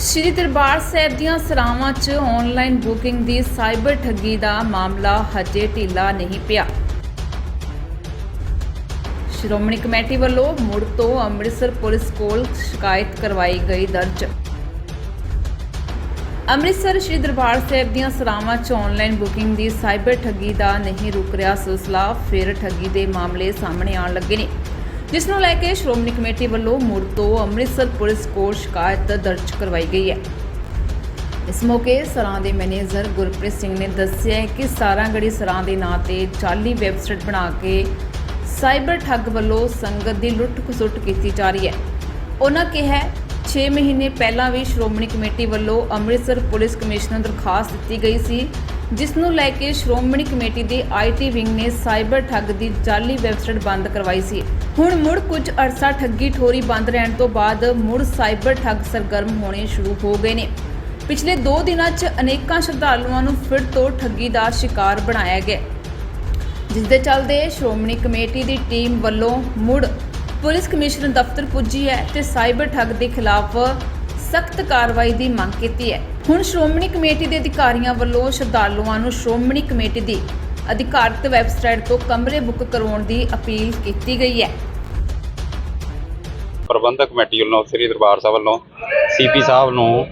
ਸ਼੍ਰੀ ਦਰਬਾਰ ਸਾਹਿਬ ਦੀਆਂ ਸਰਾਵਾਂ 'ਚ online booking ਦੀ cyber ਠੱਗੀ ਦਾ ਮਾਮਲਾ ਹਜੇ ਢਿੱਲਾ ਨਹੀਂ ਪਿਆ। ਸ਼੍ਰੋਮਣੀ ਕਮੇਟੀ ਵੱਲੋਂ ਮੁੜ ਤੋਂ ਅੰਮ੍ਰਿਤਸਰ ਪੁਲਿਸ ਕੋਲ ਸ਼ਿਕਾਇਤ ਕਰਵਾਈ ਗਈ ਦਰਜ। ਅੰਮ੍ਰਿਤਸਰ ਸ਼੍ਰੀ ਦਰਬਾਰ ਸਾਹਿਬ ਦੀਆਂ ਸਰਾਵਾਂ 'ਚ ਆਨਲਾਈਨ ਬੁਕਿੰਗ ਦੀ ਸਾਈਬਰ ਠੱਗੀ ਦਾ ਨਹੀਂ ਰੁਕ ਰਿਹਾ ਸਿਲਸਿਲਾ, ਫਿਰ ਠੱਗੀ ਦੇ ਮਾਮਲੇ ਸਾਹਮਣੇ ਆਉਣ ਲੱਗੇ ਨੇ। ਜਿਸ ਨੂੰ ਲੈ ਕੇ ਸ਼੍ਰੋਮਣੀ ਕਮੇਟੀ ਵੱਲੋਂ ਮੁੜ ਤੋਂ ਅੰਮ੍ਰਿਤਸਰ ਪੁਲਿਸ ਕੋਲ ਸ਼ਿਕਾਇਤ ਦਰਜ ਕਰਵਾਈ ਗਈ ਹੈ। ਇਸ ਮੌਕੇ ਸਰਾਂ ਦੇ ਮੈਨੇਜਰ ਗੁਰਪ੍ਰੀਤ ਸਿੰਘ ਨੇ ਦੱਸਿਆ ਕਿ ਸਾਰਾਂਗੜੀ ਸਰਾਂ ਦੇ ਨਾਂ ਤੇ ਜਾਲੀ ਵੈਬਸਾਈਟ ਬਣਾ ਕੇ ਸਾਈਬਰ ਠੱਗ ਵੱਲੋਂ ਸੰਗਤ ਦੀ ਲੁੱਟ ਖਸੁੱਟ ਕੀਤੀ ਜਾ ਰਹੀ ਹੈ। ਉਹਨਾਂ ਕਿਹਾ 6 ਮਹੀਨੇ ਪਹਿਲਾਂ ਵੀ ਸ਼੍ਰੋਮਣੀ ਕਮੇਟੀ ਵੱਲੋਂ ਅੰਮ੍ਰਿਤਸਰ ਪੁਲਿਸ ਕਮਿਸ਼ਨਰ ਦਰਖਾਸਤ ਦਿੱਤੀ ਗਈ ਸੀ ਜਿਸ ਨੂੰ ਲੈ ਕੇ ਸ਼੍ਰੋਮਣੀ ਕਮੇਟੀ ਦੇ ਆਈਟੀ ਵਿੰਗ ਨੇ ਸਾਈਬਰ ਠੱਗ ਦੀ ਜਾਲੀ ਵੈਬਸਾਈਟ ਬੰਦ ਕਰਵਾਈ ਸੀ। ਹੁਣ ਮੁੜ ਕੁਝ ਅਰਸਾ ਠੱਗੀ ਠੋਰੀ ਬੰਦ ਰਹਿਣ ਤੋਂ ਬਾਅਦ ਮੁੜ ਸਾਈਬਰ ਠੱਗ ਸਰਗਰਮ ਹੋਣੇ ਸ਼ੁਰੂ ਹੋ ਗਏ ਨੇ। ਪਿਛਲੇ 2 ਦਿਨਾਂ 'ਚ ਅਨੇਕਾਂ ਸ਼ਰਧਾਲੂਆਂ ਨੂੰ ਫਿਰ ਤੋਂ ਠੱਗੀ ਦਾ ਸ਼ਿਕਾਰ ਬਣਾਇਆ ਗਿਆ। ਜਿਸ ਦੇ ਚੱਲਦੇ ਸ਼੍ਰੋਮਣੀ ਕਮੇਟੀ ਦੀ ਟੀਮ ਵੱਲੋਂ ਮੁੜ ਪੁਲਿਸ ਕਮਿਸ਼ਨਰ ਦਫ਼ਤਰ ਪੁੱਜੀ ਹੈ ਤੇ ਸਾਈਬਰ ਠੱਗ ਦੇ ਖਿਲਾਫ ਸਖਤ ਕਾਰਵਾਈ ਦੀ ਮੰਗ ਕੀਤੀ ਹੈ। ਹੁਣ ਸ਼੍ਰੋਮਣੀ ਕਮੇਟੀ ਦੇ ਅਧਿਕਾਰੀਆਂ ਵੱਲੋਂ ਸ਼ਰਧਾਲੂਆਂ ਨੂੰ ਸ਼੍ਰੋਮਣੀ ਕਮੇਟੀ ਦੀ ਅਧਿਕਾਰਤ ਵੈਬਸਾਈਟ ਤੋਂ ਕਮਰੇ ਬੁੱਕ ਕਰਵਾਉਣ ਦੀ ਅਪੀਲ ਕੀਤੀ ਗਈ ਹੈ। ਪ੍ਰਬੰਧਕ ਕਮੇਟੀ ਵੱਲੋਂ, ਸ੍ਰੀ ਦਰਬਾਰ ਸਾਹਿਬ ਵੱਲੋਂ, ਸੀਪੀ ਸਾਹਿਬ ਨੂੰ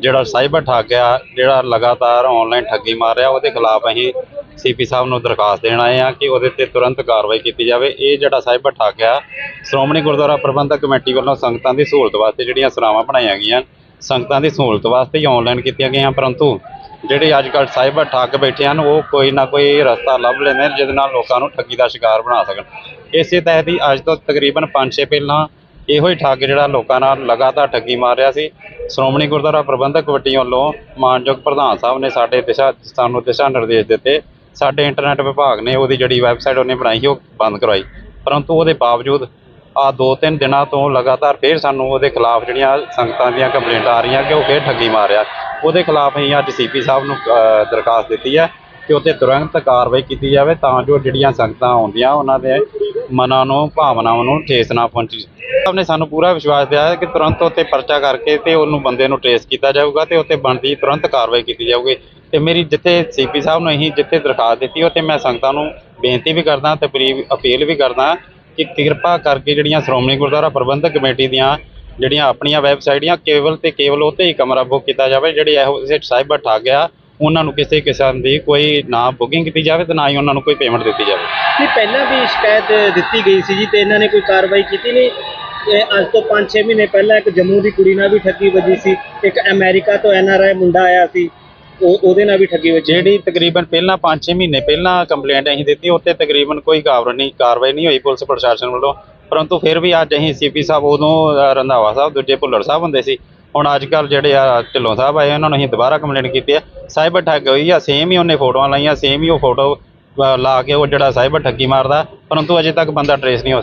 ਜਿਹੜਾ ਸਾਈਬਰ ਠੱਗ ਆ, ਜਿਹੜਾ ਲਗਾਤਾਰ ਆਨਲਾਈਨ ਠੱਗੀ ਮਾਰ ਰਿਹਾ, ਉਹਦੇ ਖਿਲਾਫ ਅਸੀਂ ਸੀਪੀ ਸਾਹਿਬ ਨੂੰ ਦਰਖਾਸਤ ਦੇਣ ਆਏ ਆ ਕਿ ਉਹਦੇ ਤੇ ਤੁਰੰਤ ਕਾਰਵਾਈ ਕੀਤੀ ਜਾਵੇ। ਇਹ ਜਿਹੜਾ ਸਾਹਿਬ ਠੱਗ ਆ, ਸ਼੍ਰੋਮਣੀ ਗੁਰਦੁਆਰਾ ਪ੍ਰਬੰਧਕ ਕਮੇਟੀ ਵੱਲੋਂ ਸੰਗਤਾਂ ਦੀ ਸਹੂਲਤ ਵਾਸਤੇ ਜਿਹੜੀਆਂ ਸਰਾਵਾਂ ਬਣਾਈਆਂ ਗਈਆਂ, ਸੰਗਤਾਂ ਦੀ ਸਹੂਲਤ ਵਾਸਤੇ ਹੀ ਆਨਲਾਈਨ ਕੀਤੀਆਂ ਗਈਆਂ, ਪਰੰਤੂ ਜਿਹੜੇ ਅੱਜ ਕੱਲ੍ਹ ਸਾਹਿਬ ਠੱਗ ਬੈਠੇ ਹਨ, ਉਹ ਕੋਈ ਨਾ ਕੋਈ ਰਸਤਾ ਲੱਭ ਲੈਂਦੇ ਨੇ, ਜਿਹਦੇ ਨਾਲ ਲੋਕਾਂ ਨੂੰ ਠੱਗੀ ਦਾ ਸ਼ਿਕਾਰ ਬਣਾ ਸਕਣ। ਇਸੇ ਤਹਿਤ ਹੀ ਅੱਜ ਤੋਂ ਤਕਰੀਬਨ 5-6 ਪਹਿਲਾਂ ਇਹੋ ਹੀ ਠੱਗ ਜਿਹੜਾ ਲੋਕਾਂ ਨਾਲ ਲਗਾਤਾਰ ਠੱਗੀ ਮਾਰ ਰਿਹਾ ਸੀ। ਸ਼੍ਰੋਮਣੀ ਗੁਰਦੁਆਰਾ ਪ੍ਰਬੰਧਕ ਕਮੇਟੀ ਵੱਲੋਂ ਮਾਨਯੋਗ ਪ੍ਰਧਾਨ ਸਾਹਿਬ ਨੇ ਸਾਡੇ ਦਿਸ਼ਾ, ਸਾਨੂੰ ਦਿਸ਼ਾ ਨਿਰਦੇਸ਼ ਦਿੱਤੇ ਸਾਡੇ ਇੰਟਰਨੈਟ ਵਿਭਾਗ ਨੇ ਉਹਦੀ ਜਿਹੜੀ ਵੈਬਸਾਈਟ ਉਹਨੇ ਬਣਾਈ ਸੀ, ਉਹ ਬੰਦ ਕਰਵਾਈ। ਪਰੰਤੂ ਉਹਦੇ ਬਾਵਜੂਦ ਆ ਦੋ ਤਿੰਨ ਦਿਨਾਂ ਤੋਂ ਲਗਾਤਾਰ ਫੇਰ ਸਾਨੂੰ ਉਹਦੇ ਖਿਲਾਫ ਜਿਹੜੀਆਂ ਸੰਗਤਾਂ ਦੀਆਂ ਕੰਪਲੇਂਟਾਂ ਆ ਰਹੀਆਂ ਕਿ ਉਹ ਫੇਰ ਠੱਗੀ ਮਾਰ ਰਿਹਾ। ਉਹਦੇ ਖਿਲਾਫ ਅਸੀਂ ਅੱਜ ਸੀਪੀ ਸਾਹਿਬ ਨੂੰ ਦਰਖਾਸਤ ਦਿੱਤੀ ਹੈ ਕਿ ਉੱਤੇ ਤੁਰੰਤ ਕਾਰਵਾਈ ਕੀਤੀ ਜਾਵੇ ਤਾਂ ਜੋ ਜਿਹੜੀਆਂ ਸੰਗਤਾਂ ਆਉਂਦੀਆਂ, ਉਹਨਾਂ ਦੇ ਮਨਾਂ ਨੂੰ, ਭਾਵਨਾਵਾਂ ਨੂੰ ਠੇਸ ਨਾ ਪਹੁੰਚੀ। ਸਾਹਿਬ ਨੇ ਸਾਨੂੰ ਪੂਰਾ ਵਿਸ਼ਵਾਸ ਦਿਆ ਹੈ ਕਿ ਤੁਰੰਤ ਉੱਤੇ ਪਰਚਾ ਕਰਕੇ ਤੇ ਉਹਨੂੰ ਬੰਦੇ ਨੂੰ ਟ੍ਰੇਸ ਕੀਤਾ ਜਾਊਗਾ ਤੇ ਉੱਤੇ ਬਣਦੀ ਤੁਰੰਤ ਕਾਰਵਾਈ ਕੀਤੀ ਜਾਊਗੀ। ਤੇ ਮੇਰੀ ਜਿੱਥੇ ਸੀਪੀ ਸਾਹਿਬ ਨੂੰ ਅਸੀਂ ਜਿੱਥੇ ਦਰਖਾਸਤ ਦਿੱਤੀ ਉਹ ਤੇ ਮੈਂ ਸੰਗਤਾਂ ਨੂੰ ਬੇਨਤੀ ਵੀ ਕਰਦਾ ਤੇ ਅਪੀਲ- ਵੀ ਕਰਦਾ ਕਿ ਕਿਰਪਾ ਕਰਕੇ ਜਿਹੜੀਆਂ ਸ਼੍ਰੋਮਣੀ ਗੁਰਦੁਆਰਾ ਪ੍ਰਬੰਧਕ ਕਮੇਟੀ ਦੀਆਂ ਜਿਹੜੀਆਂ ਆਪਣੀਆਂ ਵੈਬਸਾਈਟਾਂ ਕੇਵਲ ਤੇ ਕੇਵਲ ਉੱਤੇ ਹੀ ਕਮਰਾ ਬੁੱਕ ਕੀਤਾ ਜਾਵੇ, ਜਿਹੜੇ ਇਹੋ ਜਿਹੇ ਸਾਈਬਰ ਠੱਗ ਆ, ਉਹਨਾਂ ਨੂੰ ਕਿਸੇ ਕਿਸਮ ਦੀ ਕੋਈ ਨਾ ਬੁਕਿੰਗ ਕੀਤੀ ਜਾਵੇ ਤੇ ਨਾ ਹੀ ਉਹਨਾਂ ਨੂੰ ਕੋਈ ਪੇਮੈਂਟ ਦਿੱਤੀ ਜਾਵੇ। ਨਹੀਂ, ਪਹਿਲਾਂ ਵੀ ਸ਼ਿਕਾਇਤ ਦਿੱਤੀ ਗਈ ਸੀ ਜੀ ਤੇ ਇਹਨਾਂ ਨੇ ਕੋਈ ਕਾਰਵਾਈ ਕੀਤੀ ਨਹੀਂ। ਅੱਜ ਤੋਂ 5-6 ਮਹੀਨੇ ਪਹਿਲਾਂ ਇੱਕ ਜੰਮੂ ਦੀ ਕੁੜੀ ਨਾਲ ਵੀ ਠੱਗੀ ਵੱਜੀ ਸੀ, ਇੱਕ ਅਮਰੀਕਾ ਤੋਂ ਐਨਆਰਆਈ ਮੁੰਡਾ ਆਇਆ ਸੀ। ਉਹ ਉਹਦੇ ਨਾਲ ਵੀ ਠੱਗੀ ਵੱਜੀ। ਜਿਹੜੀ ਤਕਰੀਬਨ ਪਹਿਲਾਂ 5-6 ਮਹੀਨੇ ਪਹਿਲਾਂ ਕੰਪਲੇਂਟ ਅਸੀਂ ਦਿੱਤੀ ਉੱਤੇ ਤਕਰੀਬਨ ਕੋਈ ਕਾਰਵਾਈ ਨਹੀਂ ਕਾਰਵਾਈ ਨਹੀਂ ਹੋਈ ਪੁਲਿਸ ਪ੍ਰਸ਼ਾਸਨ ਵੱਲੋਂ। ਪਰੰਤੂ ਫਿਰ ਵੀ ਅੱਜ ਅਸੀਂ ਸੀਪੀ ਸਾਹਿਬ ਉਦੋਂ ਅ, ਰੰਧਾਵਾ ਸਾਹਿਬ ਦੂਜੇ ਭੁੱਲਰ ਸਾਹਿਬ ਹੁੰਦੇ ਸੀ। ਹੁਣ ਅੱਜ ਕੱਲ ਜਿਹੜੇ ਆ ਢਿੱਲੋਂ ਸਾਹਿਬ ਆਏ ਉਹਨਾਂ ਨੂੰ ਅਸੀਂ ਦੁਬਾਰਾ ਕੰਪਲੇਂਟ ਕੀਤੀ ਹੈ। ਸਾਈਬਰ ਠੱਗ ਹੋਈ ਆ ਸੇਮ ਹੀ ਉਹਨੇ ਫੋਟੋਆਂ ਲਾਈਆਂ ਸੇਮ ਹੀ ਉਹ ਫੋਟੋ ਲਾ ਕੇ ਉਹ ਜਿਹੜਾ ਸਾਈਬਰ ਠੱਗੀ ਮਾਰਦਾ ਪਰੰਤੂ ਅਜੇ ਤੱਕ ਬੰਦਾ ਟਰੇਸ ਨਹੀਂ ਹੋ